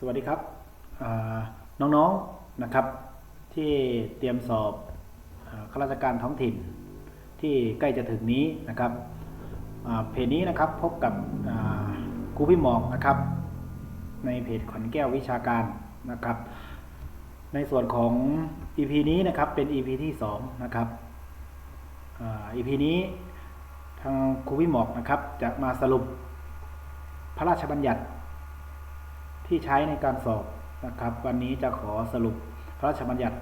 สวัสดีครับน้องๆนะครับ ที่เตรียมสอบข้าราชการท้องถิ่น ที่ใกล้จะถึงนี้นะครับเพจนี้นะครับพบกับครูพี่หมอกนะครับ ในเพจขอนแก้ววิชาการนะครับ ในส่วนของ EP นี้นะครับเป็น EP ที่2นะครับอ่า EP นี้ทางครูพี่หมอกนะครับ จะมาสรุปพระราชบัญญัติ ที่ใช้ในการสอบนะครับ วันนี้จะขอสรุปพระราชบัญญัติ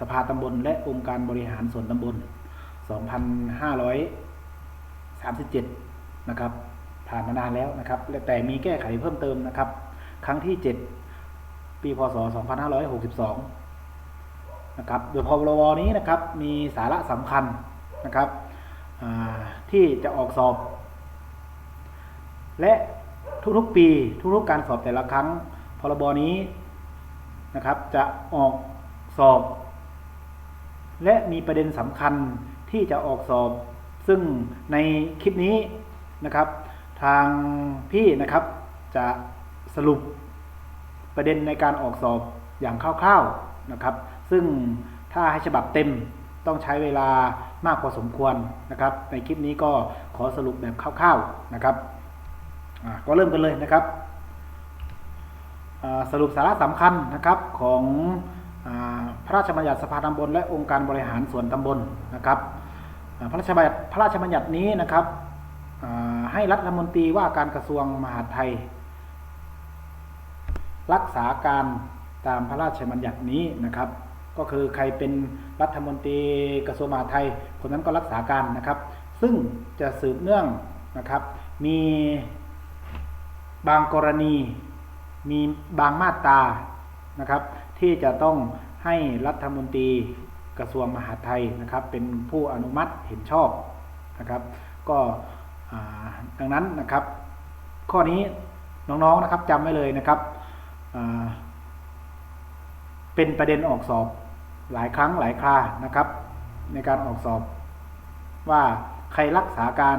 สภาตำบล และองค์การบริหารส่วนตำบล 2537 นะครับ ผ่านมานานแล้วนะครับ แต่มีแก้ไขเพิ่มเติมนะครับ ครั้งที่ 7 ปีพศ 2562 นะครับโดยพรบนี้นะครับมีสาระสำคัญนะครับที่จะออกสอบ และ ทุกๆปี ทุกๆการสอบแต่ละครั้ง พรบนี้นะครับ จะออกสอบ และมีประเด็นสำคัญที่จะออกสอบ ซึ่งในคลิปนี้นะครับ ทางพี่นะครับจะสรุปประเด็นในการออกสอบอย่างคร่าวๆนะครับ ซึ่งถ้าให้ฉบับเต็มต้องใช้เวลามากพอสมควรนะครับ ในคลิปนี้ก็ขอสรุปแบบคร่าวๆนะครับ ก็เริ่มกันเลยนะครับ สรุปสาระสำคัญนะครับของอพระราชบัญญัติสภาตำบลและองค์การบริหารส่วนตำบลนะครับพระราชบัญญัติพระราชบัญญัตินี้นะครับให้รัฐมนตรีว่าการกระทรวงมหาดไทย รักษาการตามพระราชบัญญัตินี้นะครับ ก็คือใครเป็นรัฐมนตรีกระทรวงมหาดไทย คนนั้นก็รักษาการนะครับ ซึ่งจะสืบเนื่องนะครับ มี บางกรณีมีบางมาตรานะครับ ที่จะต้องให้รัฐมนตรีกระทรวงมหาดไทยนะครับ เป็นผู้อนุมัติเห็นชอบนะครับ ก็ดังนั้นนะครับ ข้อนี้น้องๆนะครับจำไว้เลยนะครับเป็นประเด็นออกสอบหลายครั้งหลายครานะครับ ในการออกสอบว่าใครรักษาการ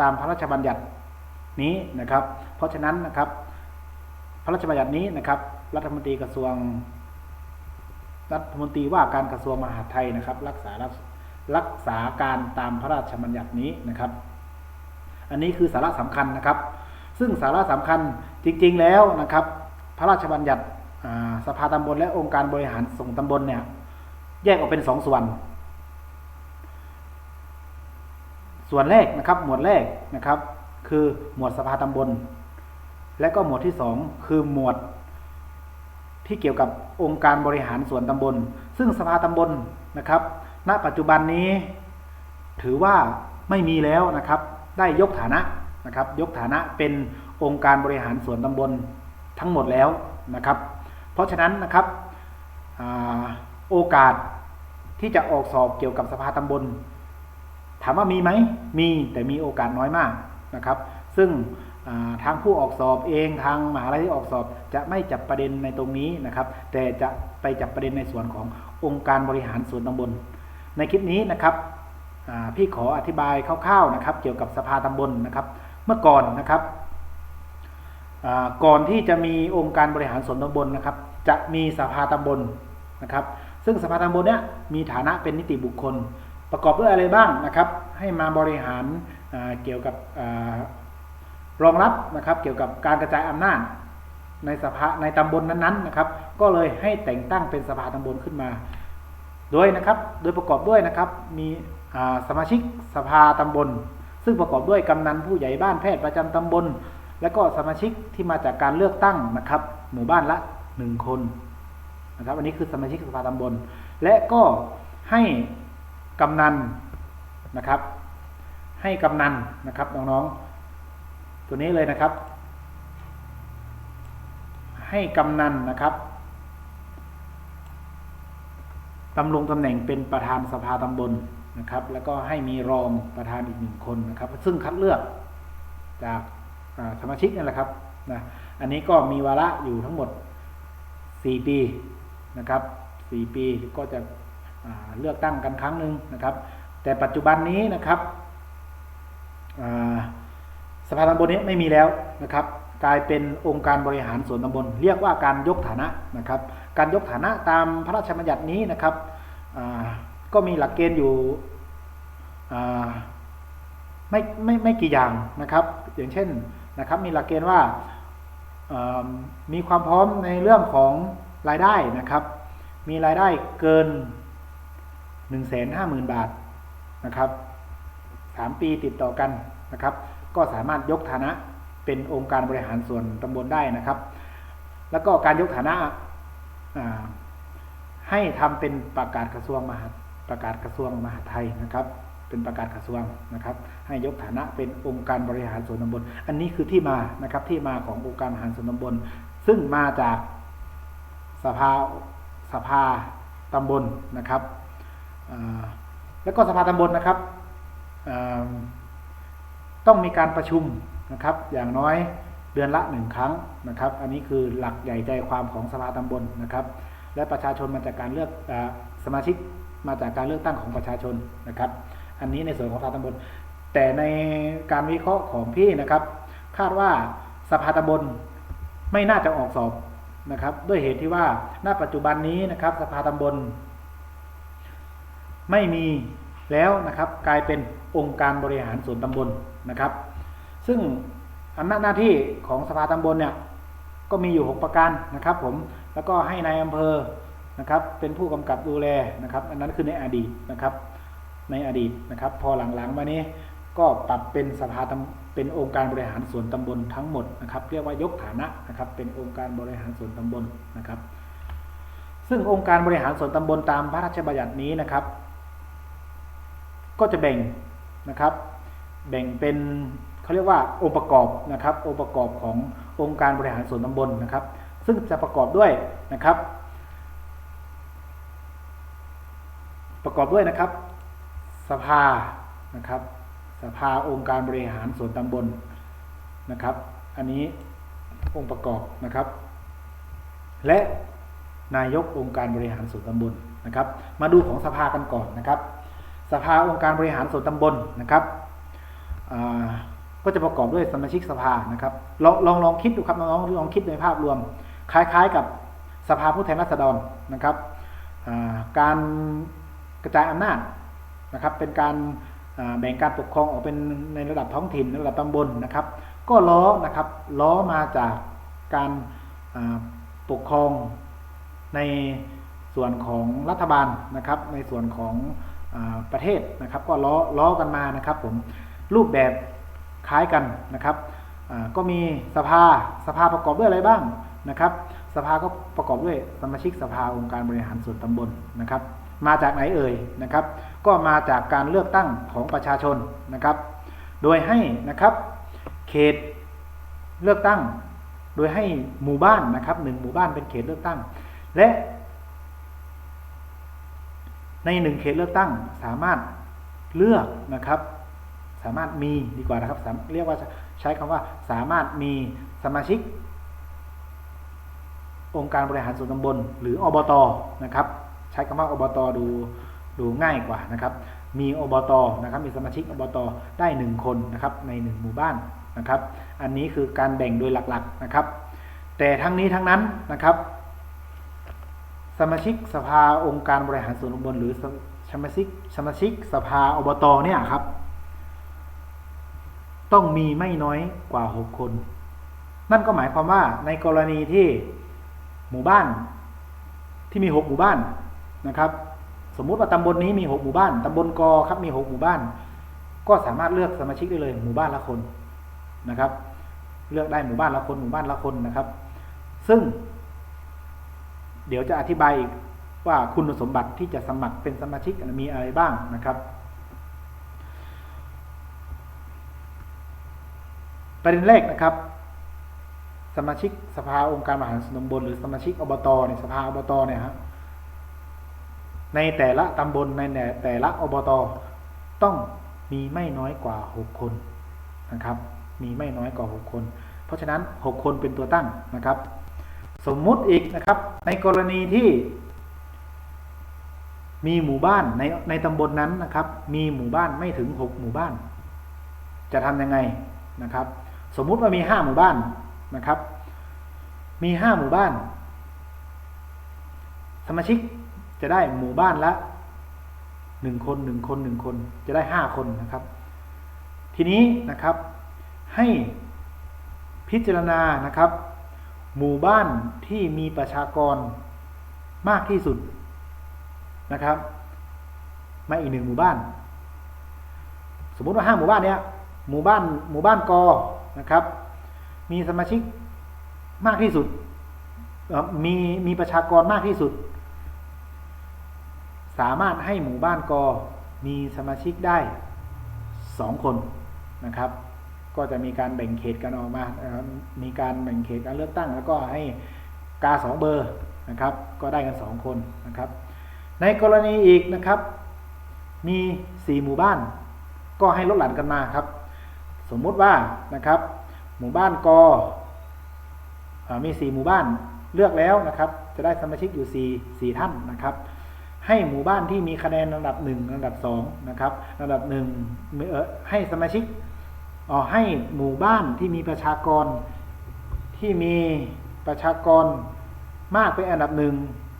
ตามพระราชบัญญัติ นี้นะครับ เพราะฉะนั้นนะครับ พระราชบัญญัตินี้นะครับ รัฐมนตรีกระทรวง รัฐมนตรีว่าการกระทรวงมหาดไทยนะครับ รักษารักษาการตามพระราชบัญญัตินี้นะครับ อันนี้คือสาระสำคัญนะครับ ซึ่งสาระสำคัญจริงๆแล้วนะครับ พระราชบัญญัติสภาตำบลและองค์การบริหารส่งตำบลเนี่ยแยกออกเป็นสองส่วน ส่วนแรกนะครับ หมวดแรกนะครับ คือหมวดสภาตำบล และก็หมวดที่สองคือหมวดที่เกี่ยวกับองค์การบริหารส่วนตำบล ซึ่งสภาตำบลนะครับ ณ ปัจจุบันนี้ ถือว่าไม่มีแล้วนะครับ ได้ยกฐานะนะครับ ยกฐานะเป็นองค์การบริหารส่วนตำบลทั้งหมดแล้วนะครับ เพราะฉะนั้นนะครับอโอกาสที่จะออกสอบเกี่ยวกับสภาตำบล ถามว่ามีไหม มีแต่มีโอกาสน้อยมาก นะครับ ซึ่งทางผู้ออกสอบเองทางมหาลัยที่ออกสอบจะไม่จับประเด็นในตรงนี้นะครับ แต่จะไปจับประเด็นในส่วนขององค์การบริหารส่วนตำบล ในคลิปนี้นะครับพี่ขออธิบายคร่าวๆนะครับ เกี่ยวกับสภาตำบลนะครับ เมื่อก่อนนะครับก่อนที่จะมีองค์การบริหารส่วนตำบลนะครับ จะมีสภาตำบลนะครับ ซึ่งสภาตำบลเนี้ยมีฐานะเป็นนิติบุคคล ประกอบด้วยอะไรบ้างนะครับ ให้มาบริหาร เกี่ยวกับรองรับนะครับเกี่ยวกับการกระจายอำนาจในสภาในตำบลนั้นๆนะครับ ก็เลยให้แต่งตั้งเป็นสภาตำบลขึ้นมา โดยนะครับ โดยประกอบด้วยนะครับ มีสมาชิกสภาตำบล ซึ่งประกอบด้วยกำนันผู้ใหญ่บ้านแพทย์ประจำตำบล และก็สมาชิกที่มาจากการเลือกตั้งนะครับ หมู่บ้านละหนึ่งคนนะครับ อันนี้คือสมาชิกสภาตำบล และก็ให้กำนันนะครับ ให้กำนันนะครับน้องๆ ตัวนี้เลยนะครับ ให้กำนันนะครับดำรงตำแหน่งเป็นประธานสภาตำบลนะครับ แล้วก็ให้มีรองประธานอีกหนึ่งคนนะครับ ซึ่งคัดเลือกจากสมาชิกนั่นแหละครับนะอันนี้ก็มีวาระอยู่ทั้งหมด 4 ปีนะครับ 4 ปีก็จะเลือกตั้งกันครั้งหนึ่งนะครับ แต่ปัจจุบันนี้นะครับ สภาตำบลนี้ไม่มีแล้วนะครับ กลายเป็นองค์การบริหารส่วนตำบล เรียกว่าการยกฐานะนะครับ การยกฐานะตามพระราชบัญญัตินี้นะครับก็มีหลักเกณฑ์อยู่อ่ไม่ไม่ไม่กี่อย่างนะครับ อย่างเช่นนะครับมีหลักเกณฑ์ว่ามีความพร้อมในเรื่องของรายได้นะครับ มีรายได้เกิน 1 5 0 0 0 0 บาทนะครับ สามปีติดต่อกันนะครับ ก็สามารถยกฐานะเป็นองค์การบริหารส่วนตำบลได้นะครับ แล้วก็การยกฐานะให้ทำเป็นประกาศกระทรวงมหาประกาศกระทรวงมหาไทยนะครับ เป็นประกาศกระทรวงนะครับ ให้ยกฐานะเป็นองค์การบริหารส่วนตำบล อันนี้คือที่มานะครับที่มาขององค์การบริหารส่วนตำบล ซึ่งมาจากสภาสภาตำบลนะครับแล้วก็สภาตำบลนะครับ ต้องมีการประชุมนะครับ อย่างน้อยเดือนละหนึ่งครั้งนะครับ อันนี้คือหลักใหญ่ใจความของสภาตำบลนะครับ และประชาชนมาจากการเลือกอสมาชิกมาจากการเลือกตั้งของประชาชนนะครับ อันนี้ในส่วนของสภาตำบล แต่ในการวิเคราะห์ของพี่นะครับ คาดว่าสภาตำบลไม่น่าจะออกสอบนะครับ ด้วยเหตุที่ว่าณปัจจุบันนี้นะครับ สภาตำบล ไม่มีแล้วนะครับ กลายเป็น องค์การบริหารส่วนตำบลนะครับ ซึ่งอำนาจหน้าที่ของสภาตำบลเนี่ยก็มีอยู่ 6 ประการนะครับผมแล้วก็ให้ในายอำเภอนะครับเป็นผู้กำกับดูแลนะครับ อันนั้นคือในอดีตนะครับ ในอดีตนะครับ พอหลังๆมานี้ก็ปรับเป็นสภาตำเป็นองค์การบริหารส่วนตำบลทั้งหมดนะครับ เรียกว่ายกฐานะนะครับ เป็นองค์การบริหารส่วนตำบลนะครับ ซึ่งองค์การบริหารส่วนตำบลตามพระราชบัญญัตินี้นะครับ ก็จะแบ่ง นะครับ แบ่งเป็นเขาเรียกว่าองค์ประกอบนะครับ องค์ประกอบขององค์การบริหารส่วนตำบลนะครับ ซึ่งจะประกอบด้วยนะครับ ประกอบด้วยนะครับ สภานะครับ สภาองค์การบริหารส่วนตำบลนะครับ อันนี้องค์ประกอบนะครับ และนายกองค์การบริหารส่วนตำบลนะครับ มาดูของสภากันก่อนนะครับ สภาองค์การบริหารส่วนตำบลนะครับก็จะประกอบด้วยสมาชิกสภานะครับลองลองลองคิดดูครับน้องๆลองคิดในภาพรวม คล้ายๆกับสภาผู้แทนราษฎรนะครับการกระจายอำนาจนะครับเป็นการแบ่งการปกครองออกเป็นในระดับท้องถิ่นระดับตำบลนะครับ ก็ล้อนะครับล้อมาจากการปกครองในส่วนของรัฐบาลนะครับ ในส่วนของ ประเทศนะครับ ก็ล้อล้อกันมานะครับผมรูปแบบคล้ายกันนะครับก็มีสภาสภาประกอบด้วยอะไรบ้างนะครับ สภาก็ประกอบด้วยสมาชิกสภาองค์การบริหารส่วนตำบลนะครับ มาจากไหนเอ่ยนะครับ ก็มาจากการเลือกตั้งของประชาชนนะครับ โดยให้นะครับเขตเลือกตั้ง โดยให้หมู่บ้านนะครับหนึ่งหมู่บ้านเป็นเขตเลือกตั้ง และ ในหนึ่งเขตเลือกตั้งสามารถเลือกนะครับ สามารถมีดีกว่านะครับ เรียกว่าใช้คำว่าสามารถมีสมาชิก องค์การบริหารส่วนตำบล หรืออบตนะครับ ใช้คำว่าอบตดูดูง่ายกว่านะครับ มีอบตนะครับ มีสมาชิกอบตได้หนึ่งคนนะครับ ในหนึ่งหมู่บ้านนะครับ อันนี้คือการแบ่งโดยหลักๆนะครับ แต่ทั้งนี้ทั้งนั้นนะครับ สมาชิกสภาองค์การบริหารส่วนตำบลหรือสสมาชิกสมาชิกสภาอบตเนี่ยครับ ต้องมีไม่น้อยกว่าหกคน นั่นก็หมายความว่าในกรณีที่หมู่บ้านที่มีหกหมู่บ้านนะครับ สมมุติว่าตำบลนี้มีหกหมู่บ้านตำบลกอครับมีหกหมู่บ้าน ก็สามารถเลือกสมาชิกได้เลยหมู่บ้านละคนนะครับ เลือกได้หมู่บ้านละคนหมู่บ้านละคนนะครับ ซึ่ง เดี๋ยวจะอธิบายอีกว่าคุณสมบัติที่จะสมัครเป็นสมาชิกมีอะไรบ้างนะครับ ประเด็นแรกนะครับ สมาชิกสภาองค์การบริหารส่วนตำบลหรือสมาชิกอบตเนี่ยสภาอบตเนี่ยครับในแต่ละตำบลในแต่ละอบตต้องมีไม่น้อยกว่าหกคนนะครับ มีไม่น้อยกว่าหกคน เพราะฉะนั้นหกคนเป็นตัวตั้งนะครับ สมมุติอีกนะครับ ในกรณีที่ มีหมู่บ้านในในตำบลนนั้นนะครับ มีหมู่บ้านไม่ถึงหกหมู่บ้าน จะทำยังไงนะครับ สมมุติว่ามีห้าหมู่บ้านนะครับ มีห้าหมู่บ้าน สมาชิกจะได้หมู่บ้านละหนึ่งคนหนึ่งคนหนึ่งคน จะได้ห้าคนนะครับ ทีนี้นะครับให้พิจารณานะครับ หมู่บ้านที่มีประชากรมากที่สุดนะครับมาอีกหนึ่งหมู่บ้าน สมมุติว่าห้าหมู่บ้านเนี้ยหมู่บ้านหมู่บ้านกอนะครับ มีสมาชิกมากที่สุดมีมีประชากรมากที่สุด สามารถให้หมู่บ้านกอมีสมาชิกได้สองคนนะครับ ก็จะมีการแบ่งเขตกันออกมา มีการแบ่งเขตการเลือกตั้ง แล้วก็ให้กาสองเบอร์นะครับ ก็ได้กันสองคนนะครับ ในกรณีอีกนะครับ มีสี่หมู่บ้าน ก็ให้ลดหลั่นกันมาครับ สมมุติว่านะครับ หมู่บ้านกอมีสี่หมู่บ้านเลือกแล้วนะครับ จะได้สมาชิกอยู่สี่สี่ท่านนะครับ ให้หมู่บ้านที่มีคะแนนระดับหนึ่งระดับสองนะครับ ระดับหนึ่งเออให้สมาชิก ให้หมู่บ้านที่มีประชากรที่มีประชากรมากเป็นอันดับหนึ่ง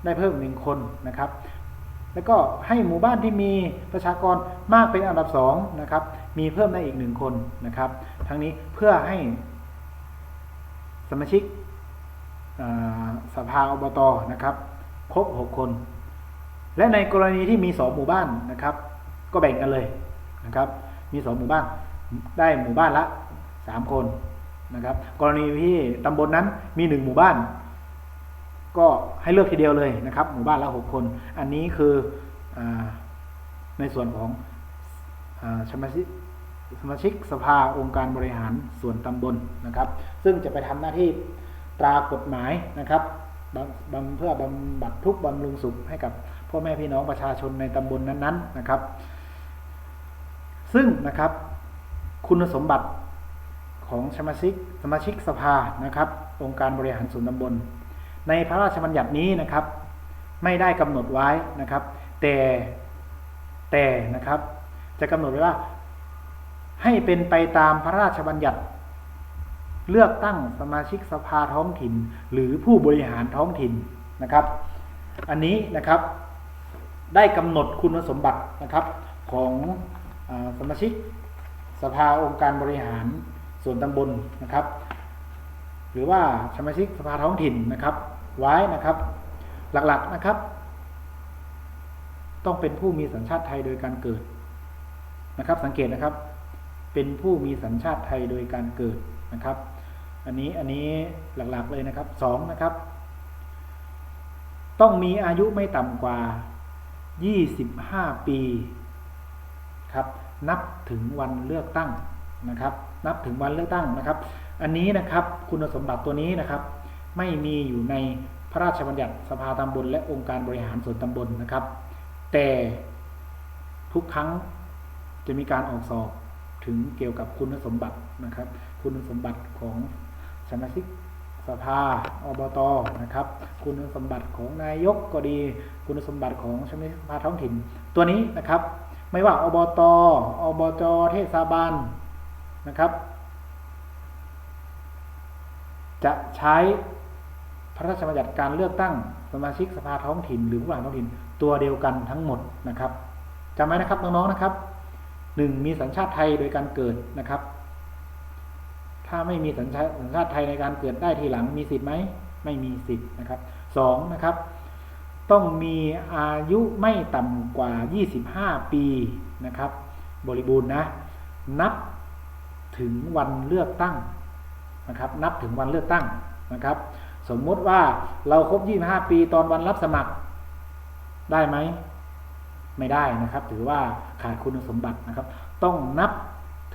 ได้เพิ่มหนึ่งคนนะครับ แล้วก็ให้หมู่บ้านที่มีประชากรมากเป็นอันดับสองนะครับ มีเพิ่มได้อีกหนึ่งคนนะครับ ทั้งนี้เพื่อให้สมาชิกสภาอบตนะครับ ครบหกคน และในกรณีที่มีสองหมู่บ้านนะครับ ก็แบ่งกันเลยนะครับ มีสองหมู่บ้าน ได้หมู่บ้านละสามคนนะครับ กรณีที่ตำบลนนั้นมีหนึ่งหมู่บ้าน ก็ให้เลือกทีเดียวเลยนะครับ หมู่บ้านละหกคน อันนี้คืออในส่วนของอสมาชิกสมาชิกสภาองค์การบริหารส่วนตำบลนะครับ ซึ่งจะไปทำหน้าที่ตรากฎหมายนะครับบำบเพื่อบำบัดทุกบำรุงสุขให้กับพ่อแม่พี่น้องประชาชนในตำบลนั้นๆนะครับ ซึ่งนะครับ คุณสมบัติของสมาชิกสมาชิกสภานะครับ องค์การบริหารส่วนตำบล ในพระราชบัญญัตินี้นะครับ ไม่ได้กำหนดไว้นะครับ แต่แต่นะครับ จะกำหนดไว้ว่า ให้เป็นไปตามพระราชบัญญัติ เลือกตั้งสมาชิกสภาท้องถิ่น หรือผู้บริหารท้องถิ่นนะครับ อันนี้นะครับได้กำหนดคุณสมบัตินะครับของอสมาชิก สภาองค์การบริหารส่วนตำบลนะครับ หรือว่าสมาชิกสภาท้องถิ่นนะครับ ไว้นะครับ หลักๆนะครับ ต้องเป็นผู้มีสัญชาติไทยโดยการเกิดนะครับ สังเกตนะครับ เป็นผู้มีสัญชาติไทยโดยการเกิดนะครับ อันนี้อันนี้หลักๆเลยนะครับสองนะครับ ต้องมีอายุไม่ต่ำกว่า 25 ปีครับ นับถึงวันเลือกตั้งนะครับ นับถึงวันเลือกตั้งนะครับ อันนี้นะครับคุณสมบัติตัวนี้นะครับ ไม่มีอยู่ในพระราชบัญญัติสภาตำบลและองค์การบริหารส่วนตำบลนะครับ แต่ทุกครั้งจะมีการออกสอบถึงเกี่ยวกับคุณสมบัตินะครับ คุณสมบัติของสมาชิกสภาอบตนะครับ คุณสมบัติของนายกก็ดี คุณสมบัติของสมาชิกสภาท้องถิ่น ตัวนี้นะครับ ไม่ว่าอบต อบจ เทศบาลนะครับ จะใช้พระราชบัญญัติการเลือกตั้งสมาชิกสภาท้องถิ่น หรือผู้บริหารท้องถิ่นตัวเดียวกันทั้งหมดนะครับจำไว้นะครับน้องๆนะครับหนึ่งมีสัญชาติไทยโดยการเกิดนะครับ ถ้าไม่มีสัญชาติสัญชาติไทยในการเกิดได้ทีหลังมีสิทธิ์ไหมไม่มีสิทธิ์นะครับสองนะครับ ต้องมีอายุไม่ต่ำกว่า 25 ปีนะครับ บริบูรณ์นะ นับถึงวันเลือกตั้งนะครับ นับถึงวันเลือกตั้งนะครับ สมมติว่าเราครบ 25 ปีตอนวันรับสมัครได้ไหม ไม่ได้นะครับ ถือว่าขาดคุณสมบัตินะครับ ต้องนับ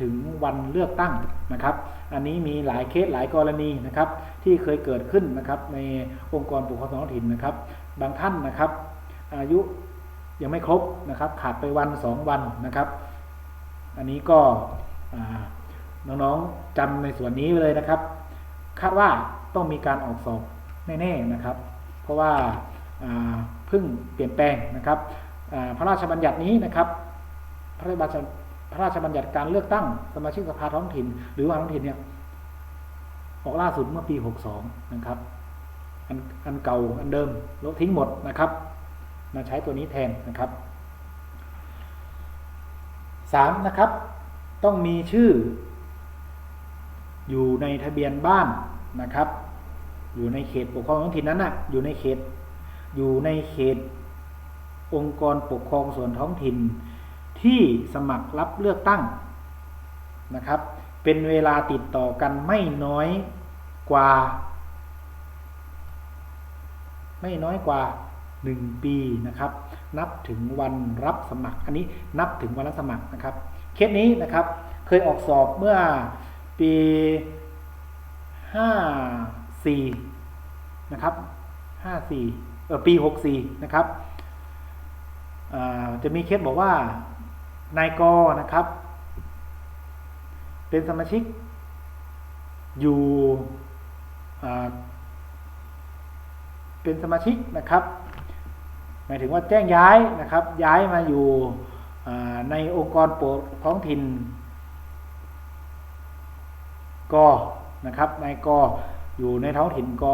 ถึงวันเลือกตั้งนะครับ อันนี้มีหลายเคสหลายกรณีนะครับ ที่เคยเกิดขึ้นนะครับ ในองค์กรปกครองส่วนท้องถิ่นนะครับ บางท่านนะครับ อายุยังไม่ครบนะครับ ขาดไปวันสองวันนะครับ อันนี้ก็น้องๆจำในส่วนนี้ไว้เลยนะครับ คาดว่าต้องมีการออกสอบแน่ๆนะครับ เพราะว่าเพิ่งเปลี่ยนแปลงนะครับพระราชบัญญัตินี้นะครับ พระราชบัญญัติพระราชบัญญัติการเลือกตั้งสมาชิกสภาท้องถิ่น หรือว่าท้องถิ่นเนี่ยออกล่าสุดเมื่อปี 62 นะครับ อันอันเก่าอันเดิมลบทิ้งหมดนะครับ มาใช้ตัวนี้แทนนะครับสามนะครับ ต้องมีชื่อ อยู่ในทะเบียนบ้านนะครับ อยู่ในเขตปกครองท้องถิ่นนั้นน่ะอยู่ในเขต อยู่ในเขต องค์กรปกครองส่วนท้องถิ่น ที่สมัครรับเลือกตั้งนะครับ เป็นเวลาติดต่อกันไม่น้อยกว่า ไม่น้อยกว่า 1 ปีนะครับ นับถึงวันรับสมัคร อันนี้นับถึงวันรับสมัครนะครับ เคสนี้นะครับเคยออกสอบเมื่อปี 54 นะครับ 54 เออปี 64 นะครับจะมีเคสบอกว่านายกนะครับ เป็นสมาชิกอยู่ เป็นสมาชิกนะครับหมายถึงว่าแจ้งย้ายนะครับ ย้ายมาอยู่ในองค์กรปกท้องถิ่นกนะครับนายกอยู่ในท้องถิ่นก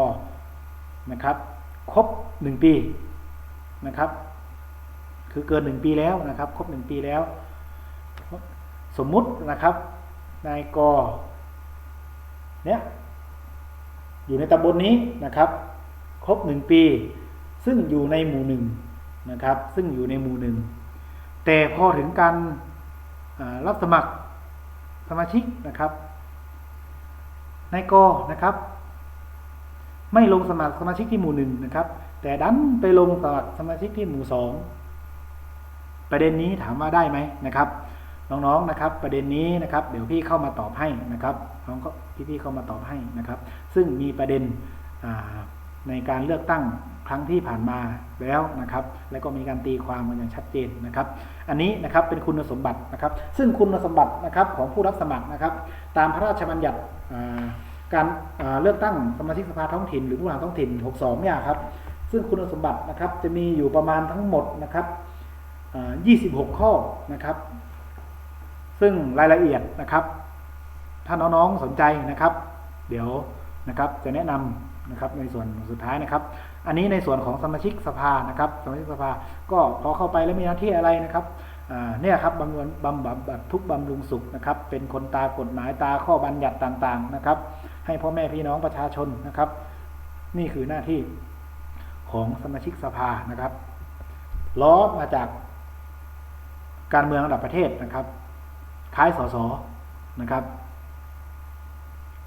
นะครับ ครบหนึ่งปีนะครับ คือเกินหนึ่งปีแล้วนะครับ ครบหนึ่งปีแล้ว สมมุตินะครับนายกเนี่ยอยู่ในตำบลนนี้นะครับ รบหนึ่งปี ซึ่งอยู่ในหมู่หนึ่งนะครับ ซึ่งอยู่ในหมู่หนึ่งแต่พอถึงการรับสมัครสมาชิกนะครับนายกนะครับ ไม่ลงสมัครสมาชิกที่หมู่หนึ่งนะครับ แต่ดันไปลงสมัครสมาชิกที่หมู่สองประเด็นนี้ถามว่าได้ไหมนะครับ น้องๆนะครับ ประเด็นนี้นะครับ เดี๋ยวพี่เข้ามาตอบให้นะครับน้องก็พี่ๆเข้ามาตอบให้นะครับ ซึ่งมีประเด็น ในการเลือกตั้งครั้งที่ผ่านมาแล้วนะครับ แล้วก็มีการตีความกันอย่างชัดเจนนะครับ อันนี้นะครับเป็นคุณสมบัตินะครับ ซึ่งคุณสมบัตินะครับของผู้รับสมัครนะครับ ตามพระราชบัญญัติการเลือกตั้งสมาชิกสภาท้องถิ่นหรือผู้บริหาท้องถิ่น 62 เนี่ยครับ ซึ่งคุณสมบัตินะครับจะมีอยู่ประมาณทั้งหมดนะครับ 26 ข้อนะครับ ซึ่งรายละเอียดนะครับ ถ้าน้องๆสนใจนะครับ เดี๋ยวนะครับจะแนะนำ นะครับในส่วนสุดท้ายนะครับ อันนี้ในส่วนของสมาชิกสภานะครับสมาชิกสภาก็พอเข้าไปแล้วมีหน้าที่อะไรนะครับเนี่ยครับบำรุงบำบัดทุกบำรุงสุขนะครับ เป็นคนตากฎหมายตาข้อบัญญัติต่างๆนะครับ ให้พ่อแม่พี่น้องประชาชนนะครับ นี่คือหน้าที่ของสมาชิกสภานะครับล้อมาจากการเมืองระดับประเทศนะครับ คล้ายสสนะครับ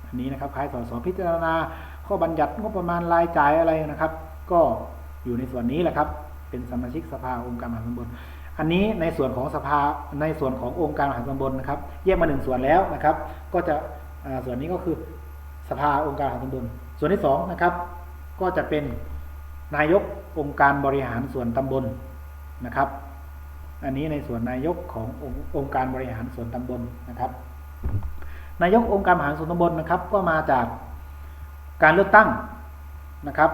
อันนี้นะครับคล้ายสสพิจารณา ข้อบัญญัติงบประมาณรายจ่ายอะไรนะครับ ก็อยู่ในส่วนนี้แหละครับ เป็นสมาชิกสภาองค์การมหาสมบูรณ์อันนี้ในส่วนของสภาในส่วนขององค์การมหาตำบลนะครับ แยกมาหนึ่งส่วนแล้วนะครับ ก็จะส่วนนี้ก็คือสภาองค์การมหาตำบลส่วนที่สองนะครับก็จะเป็นนายกองค์การบริหารส่วนตำบลนะครับ อันนี้ในส่วนนายกขององค์การบริหารส่วนตำบลนะครับ นายกองค์การบริหารส่วนตำบลนะครับ ก็มาจาก การเลือกตั้งนะครับ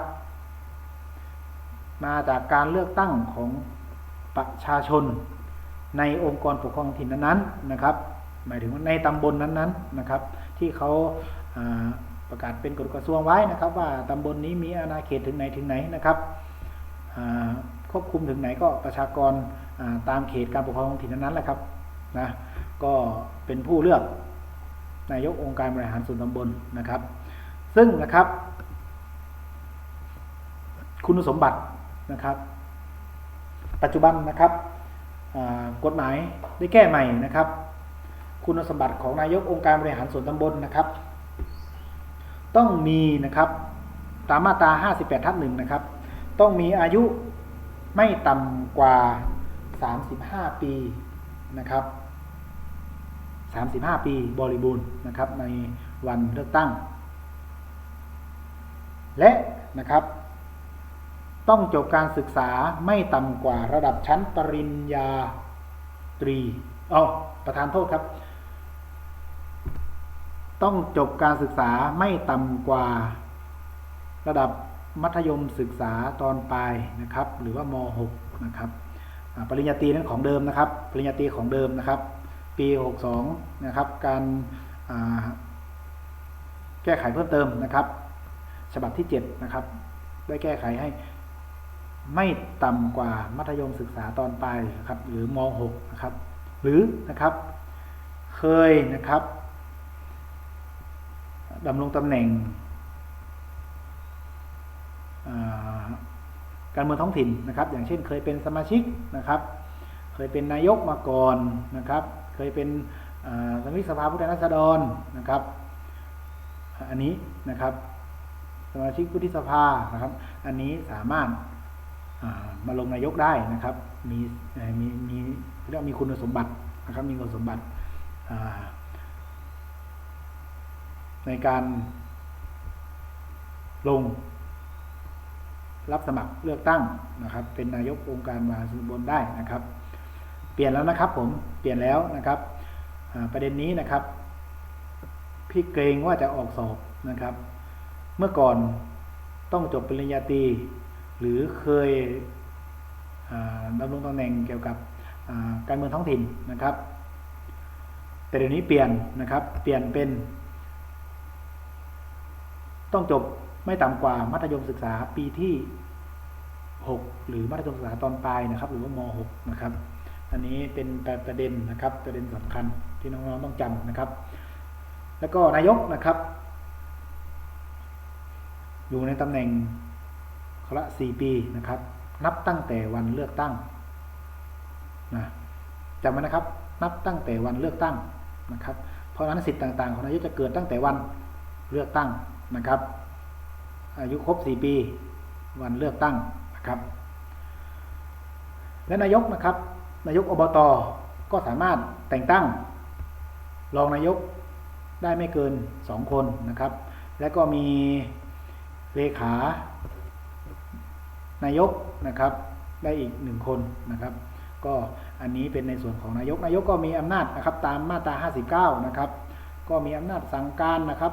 มาจากการเลือกตั้งของประชาชนในองค์กรปกครองถิ่นนั้นๆนะครับ หมายถึงในตำบลนั้นๆนะครับ ที่เขาประกาศเป็นกฎกระทรวงไว้นะครับ ว่าตำบลนนี้มีอาณาเขตถึงไหนถึงไหนนะครับควบคุมถึงไหนก็ประชากรตามเขตการปกครองท้องถิ่นนั้นๆแหละครับนะก็เป็นผู้เลือกนายกองค์การบริหารส่วนตำบลนะครับ ซึ่งนะครับ คุณสมบัตินะครับ ปัจจุบันนะครับกฎหมายได้แก้ใหม่นะครับ คุณสมบัติของนายกองค์การบริหารส่วนตำบลนะครับ ต้องมีนะครับตามมาตรา 58 ทับหนึ่งนะครับ ต้องมีอายุไม่ต่ำกว่า 35 ปีนะครับ 35 ปีบริบูรณ์นะครับในวันเลือกตั้ง และนะครับ ต้องจบการศึกษาไม่ต่ำกว่าระดับชั้นปริญญาตรีอ๋อประธานโทษครับ ต้องจบการศึกษาไม่ต่ำกว่า ระดับมัธยมศึกษาตอนปลายนะครับ หรือว่าม .6 นะครับปริญญาตรีนั้นของเดิมนะครับ ปริญญาตรีของเดิมนะครับ ปี 62 นะครับ การแก้ไขเพิ่มเติมนะครับ ฉบับที่7นะครับได้แก้ไขให้ไม่ต่ำกว่ามัธยมศึกษาตอนปลายครับหรือม .6 นะครับ หรือนะครับ เคยนะครับดำรงตำแหน่งการเมืองท้องถิ่นนะครับ อย่างเช่นเคยเป็นสมาชิกนะครับ เคยเป็นนายกมาก่อนนะครับ เคยเป็นสมาชิกสภาผู้แทนราษฎรนะครับ อันนี้นะครับ สมาชิกวุฒิสภานะครับ อันนี้สามารถามาลงนายกได้นะครับ มีมีมีเรียกมีคุณสมบัตินะครับ มีคุณสมบัติในการลงรับสมัครเลือกตั้งนะครับ เป็นนายกองค์การมหาส่วนตำบนได้นะครับ เปลี่ยนแล้วนะครับผมเปลี่ยนแล้วนะครับประเด็นนี้นะครับ พี่เกรงว่าจะออกสอบนะครับ เมื่อก่อนต้องจบปริญญาตรีหรือเคยดำรงตำแหน่งเกี่ยวกับการเมืองท้องถิ่นนะครับ แต่เดี๋ยวนี้เปลี่ยนนะครับ เปลี่ยนเป็น ต้องจบไม่ต่ำกว่ามัธยมศึกษาปีที่ 6 หรือมัธยมศึกษาตอนปลายนะครับ หรือว่าม6นะครับ อันนี้เป็นประเด็นนะครับ ประเด็นสำคัญที่น้องๆต้องจำนะครับ แล้วก็นายกนะครับ อยู่ในตำแหน่งคละสี่ปีนะครับ นับตั้งแต่วันเลือกตั้งนะจำไว้นะครับ นับตั้งแต่วันเลือกตั้งนะครับ เพราะฉะนั้นสิทธิ์ต่าง ๆ ของนายกจะเกิดตั้งแต่วันเลือกตั้งนะครับ อายุครบสี่ปี วันเลือกตั้งนะครับ และนายกนะครับ นายกอบตก็สามารถแต่งตั้ง รองนายกได้ไม่เกินสองคนนะครับ และก็มี เลขา นายกนะครับ ได้อีกหนึ่งคนนะครับ ก็อันนี้เป็นในส่วนของนายก นายกก็มีอำนาจนะครับ ตามมาตรา 59 นะครับ ก็มีอำนาจสั่งการนะครับ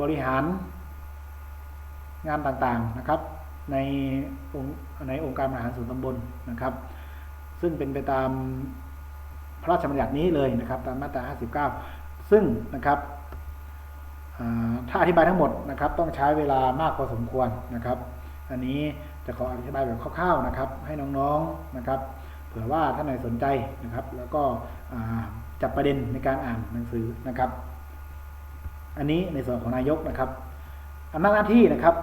บริหารงานต่างๆนะครับ ในองค์ในองค์การบริหารส่วนตำบลนะครับ ซึ่งเป็นไปตามพระราชบัญญัตินี้เลยนะครับ ตามมาตรา 59 ซึ่งนะครับ ถ้าอธิบายทั้งหมดนะครับต้องใช้เวลามากพอสมควรนะครับ อันนี้จะขออธิบายแบบคร่าวๆนะครับ ให้น้องๆนะครับ เผื่อว่าท่านไหนสนใจนะครับ แล้วก็จับประเด็นในการอ่านหนังสือนะครับ อันนี้ในส่วนของนายกนะครับอำนาจหน้าที่นะครับ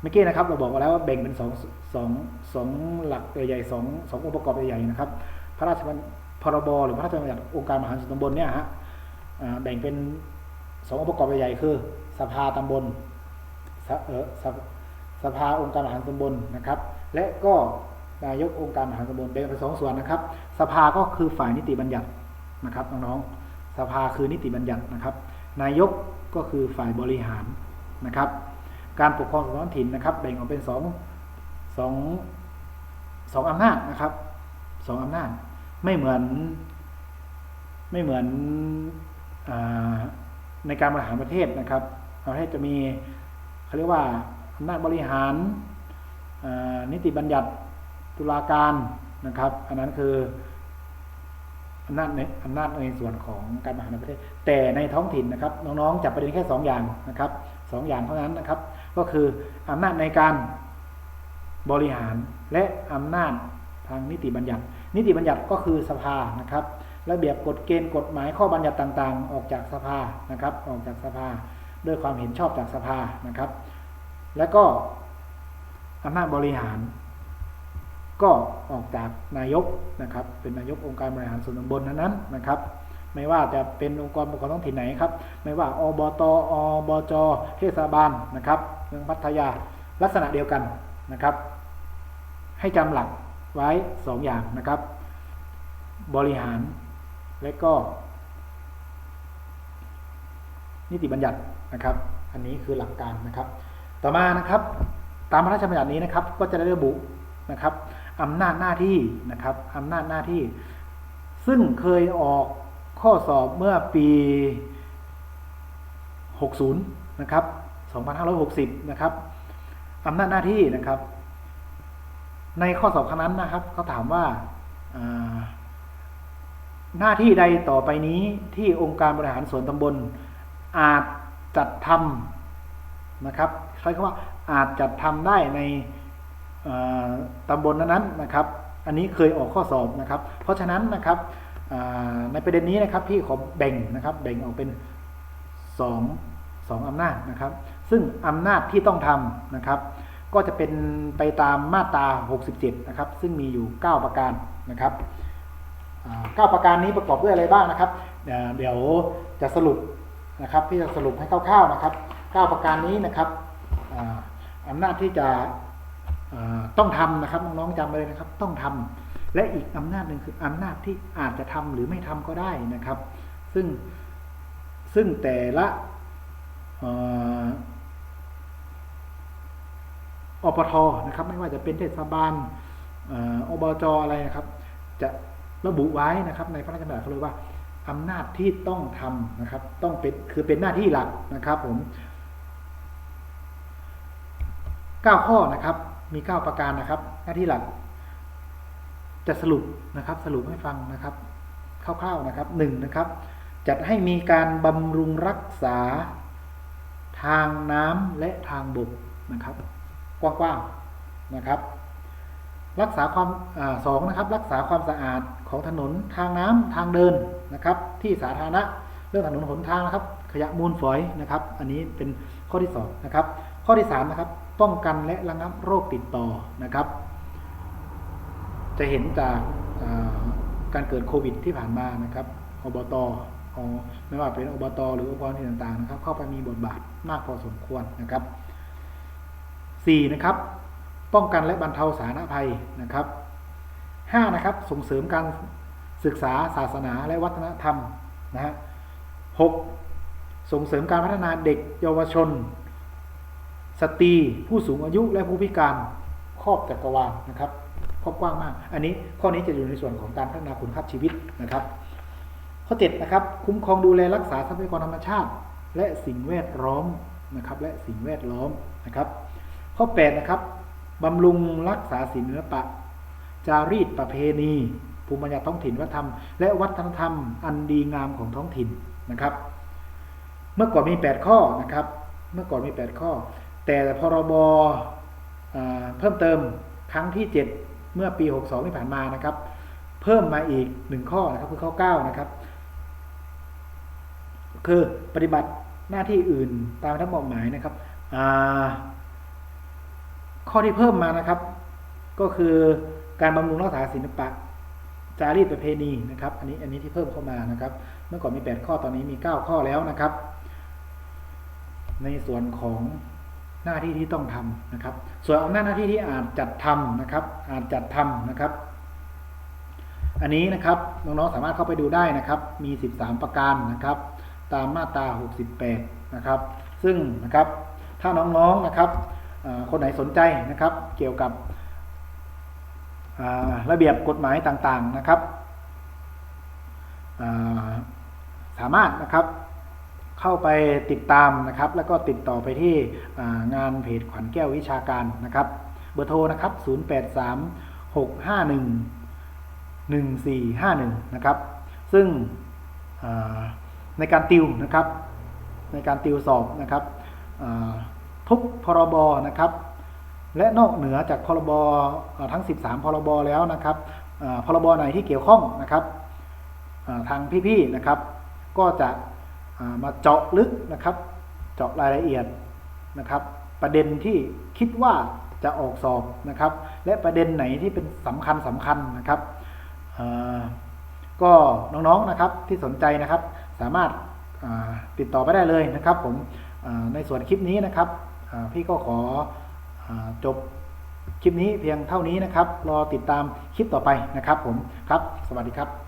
เมื่อกี้นะครับเราบอกว้แล้วว่าแบ่งเป็นสองสองสองหลักใหญ่ๆสองสององค์ประกอบใหญ่ๆนะครับ พระราชบัญพรบหรือพระราชบัญญัติองค์การมหาส่วนตำบลเนี่ยฮะแบ่งเป็น สององค์ประกอบใหญ่คือ สภาตำบลสเออสภสภาองค์การมหาส่วนตำบลนะครับ และก็นายกองค์การมหาส่วนตำบลแบ่งเป็นสองส่วนนะครับ สภาก็คือฝ่ายนิติบัญญัตินะครับน้องๆสภาคือนิติบัญญัตินะครับ นายกก็คือฝ่ายบริหารนะครับ การปกครองส่วนท้องถิ่นนะครับ แบ่งออกเป็นสองสองสองอำนาจนะครับสองอำนาจไม่เหมือนไม่เหมือนอา ในการบริหารประเทศนะครับประเทศจะมีเขาเรียกว่าอำนาจบริหารนิติบัญญัติตุลาการนะครับ อันนั้นคืออำนาจในอำนาจในส่วนของการบริหารประเทศ แต่ในท้องถิ่นนะครับ น้องๆจับประเด็นแค่สองอย่างนะครับสองอย่างเท่านั้นนะครับ ก็คืออำนาจในการบริหารและอำนาจทางนิติบัญญัติ นิติบัญญัติก็คือสภานะครับ ระเบียบกฎเกณฑ์กฎหมายข้อบัญญัติต่างๆ ออกจากสภานะครับออกจากสภาด้วยความเห็นชอบจากสภานะครับ และก็อำนาจบริหาร ก็ออกจากนายกนะครับ เป็นนายกองค์การบริหารส่วนตำบลนั้นๆนะครับ ไม่ว่าจะเป็นองค์กรปกครองท้องถิ่นไหนครับ ไม่ว่าอบตอบจเทศบาลนะครับเมืองพัทยาลักษณะเดียวกันนะครับ ให้จำหลักไว้สองอย่างนะครับ บริหาร และก็ นิติบัญญัตินะครับ อันนี้คือหลักการนะครับ ต่อมานะครับ ตามพระราชบัญญัตินี้นะครับ ก็จะได้ระบุนะครับอำนาจหน้าที่นะครับอำนาจหน้าที่ ซึ่งเคยออกข้อสอบเมื่อปี 60 นะครับ 2560 นะครับอำนาจหน้าที่นะครับ ในข้อสอบครั้งนั้นนะครับเขาถามว่าอ่า หน้าที่ใดต่อไปนี้ที่องค์การบริหารส่วนตำบล อาจจัดทำนะครับใช้คำว่าอาจจัดทำได้ในตำบลนั้นๆนะครับ อันนี้เคยออกข้อสอบนะครับ เพราะฉะนั้นนะครับในประเด็นนี้นะครับพี่ขอแบ่งนะครับแบ่งออกเป็นสองสองอำนาจนะครับ ซึ่งอำนาจที่ต้องทำนะครับ ก็จะเป็นไปตามมาตรา 67 นะครับ ซึ่งมีอยู่ 9 ประการนะครับ 9 ประการนี้ประกอบด้วยอะไรบ้างนะครับ เดี๋ยวจะสรุปนะครับพี่จะสรุปให้คร่าวๆนะครับ 9 ประการนี้นะครับอำนาจที่จะต้องทำนะครับน้องๆจำไว้เลยนะครับ ต้องทำและอีกอำนาจหนึ่งคืออำนาจที่อาจจะทำหรือไม่ทำก็ได้นะครับ ซึ่งซึ่งแต่ละอปทนะครับ ไม่ว่าจะเป็นเทศบาลอบจอะไรนะครับ จะ ระบุไว้นะครับ ในพระราชบัญญัติเขาเลยว่าอำนาจที่ต้องทำนะครับ ต้องเป็นคือเป็นหน้าที่หลักนะครับผมเก้าข้อนะครับ มีเก้าประการนะครับ หน้าที่หลัก จะสรุปนะครับ สรุปให้ฟังนะครับคร่าวๆนะครับหนึ่งนะครับ จัดให้มีการบำรุงรักษาทางน้ำและทางบกนะครับ กว้างๆนะครับ รักษาความอสองนะครับ รักษาความสะอาด ของถนนทางน้ำทางเดินนะครับ ที่สาธารณะเรื่องถนนหนทางนะครับ ขยะมูลฝอยนะครับ อันนี้เป็นข้อที่สองนะครับข้อที่สามนะครับป้องกันและระงับโรคติดต่อนะครับ จะเห็นจากการเกิดโควิดที่ผ่านมานะครับอบตอไม่ว่าเป็นอบตหรือองค์กรที่ต่างๆนะครับ เข้าไปมีบทบาทมากพอสมควรนะครับ4นะครับ ป้องกันและบรรเทาสาธารณภัยนะครับ 5นะครับ ส่งเสริมการศึกษาศาสนาและวัฒนธรรมนะฮะ6ส่งเสริมการพัฒนาเด็กเยาวชน สตรี ผู้สูงอายุและผู้พิการครอบจักรวาลนะครับครอบกว้างมาก อันนี้ข้อนี้จะอยู่ในส่วนของการพัฒนาคุณภาพชีวิตนะครับ ข้อ7นะครับ คุ้มครองดูแลรักษาทรัพยากรธรรมชาติ และสิ่งแวดล้อมนะครับ และสิ่งแวดล้อมนะครับ ข้อ8นะครับบำรุงรักษาศิลปะ จารีตประเพณีภูมิปัญญาท้องถิ่นวัฒนธรรม และวัฒนธรรมอันดีงามของท้องถิ่นนะครับ เมื่อก่อนมี 8 ข้อนะครับ เมื่อก่อนมี 8 ข้อ แต่พรบเพิ่มเติมครั้งที่ 7 เมื่อปี 62 ที่ผ่านมานะครับ เพิ่มมาอีก 1 ข้อนะครับคือข้อ 9 นะครับ คือปฏิบัติหน้าที่อื่นตามทั้งหมอบหมายนะครับข้อที่เพิ่มมานะครับ ก็คือ การบำรุงรักษาศิลปะ จารีตประเพณีนะครับ อันนี้อันนี้ที่เพิ่มเข้ามานะครับ เมื่อก่อนมี 8 ข้อตอนนี้มี 9 ข้อแล้วนะครับ ในส่วนของหน้าที่ที่ต้องทำนะครับ ส่วนอำนาจหน้าที่ที่อาจจัดทำนะครับ อาจจัดทำนะครับ อันนี้นะครับน้องๆสามารถเข้าไปดูได้นะครับ มี 13 ประการนะครับ ตามมาตรา 68 นะครับ ซึ่งนะครับถ้าน้องๆนะครับคนไหนสนใจนะครับ เกี่ยวกับ ระเบียบกฎหมายต่างๆนะครับสามารถนะครับเข้าไปติดตามนะครับ แล้วก็ติดต่อไปที่งานเพจขวัญแก้ววิชาการนะครับ เบอร์โทรนะครับ 083 651 1451 นะครับ ซึ่งในการติวนะครับ ในการติวสอบนะครับทุกพรบนะครับ และนอกเหนือจากพรบทั้ง 13 พรบแล้วนะครับพรบไหนที่เกี่ยวข้องนะครับทางพี่ๆนะครับ ก็จะมาเจาะลึกนะครับ เจาะรายละเอียดนะครับ ประเด็นที่คิดว่าจะออกสอบนะครับ และประเด็นไหนที่เป็นสำคัญสำคัญนะครับก็น้องๆนะครับที่สนใจนะครับ สามารถติดต่อไปได้เลยนะครับ ผมในส่วนคลิปนี้นะครับพี่ก็ขอ จบคลิปนี้เพียงเท่านี้นะครับ รอติดตามคลิปต่อไปนะครับผมครับ สวัสดีครับ